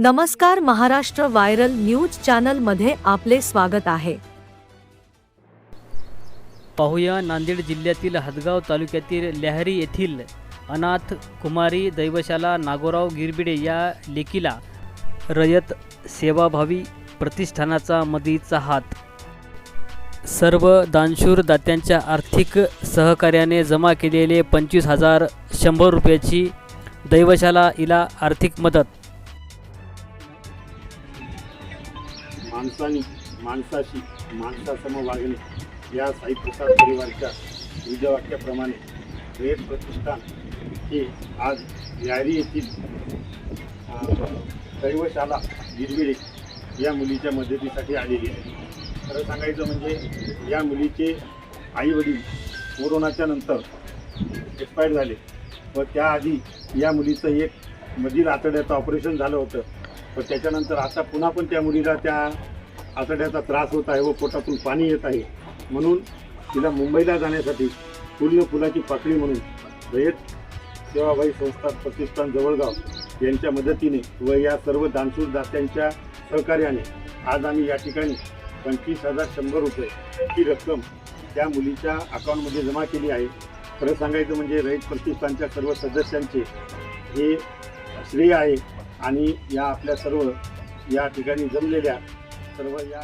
नमस्कार Maharashtra viral news चॅनलमध्ये आपले स्वागत आहे. पाहूया नांदेड जिल्ह्यातील हदगाव तालुक्यातील लहरी येथील अनाथ कुमारी दैवशाला नागोराव गिरबिडे या लेकीला रयत सेवाभावी प्रतिष्ठानाचा मदीचा हात. सर्व दानशूर दात्यांच्या आर्थिक सहकार्याने जमा केलेले पंचवीस हजार शंभर रुपयाची दैवशाला हिला आर्थिक मदत. माणसानी माणसाशी माणसासम वागणे या साईप्रसाद परिवारच्या विजयवाक्याप्रमाणे वेद प्रतिष्ठान हे आज यारी येथील दैवशाला गिरविडे या मुलीच्या मदतीसाठी आलेली आहे. खरं सांगायचं म्हणजे या मुलीचे आईवडील कोरोनाच्या नंतर एक्सपायर झाले व त्याआधी या मुलीचं एक मधील आतड्याचं ऑपरेशन झालं होतं. तर त्याच्यानंतर आता पुन्हा पण त्या मुलीला त्या आतड्याचा त्रास होत आहे व पोटातून पाणी येत आहे. म्हणून तिला मुंबईला जाण्यासाठी पूर्ण फुलाची पाकळी म्हणून रयत सेवाभावी संस्था प्रतिष्ठान जवळगाव यांच्या मदतीने व या सर्व दानशूर दात्यांच्या सहकार्याने आज आम्ही या ठिकाणी पंचवीस हजार शंभर रुपये ही रक्कम त्या मुलीच्या अकाउंटमध्ये जमा केली आहे. खरं सांगायचं म्हणजे रयत प्रतिष्ठानच्या सर्व सदस्यांचे हे श्रेय आहे. आणि या आपल्या सर्व या ठिकाणी जमलेल्या सर्व या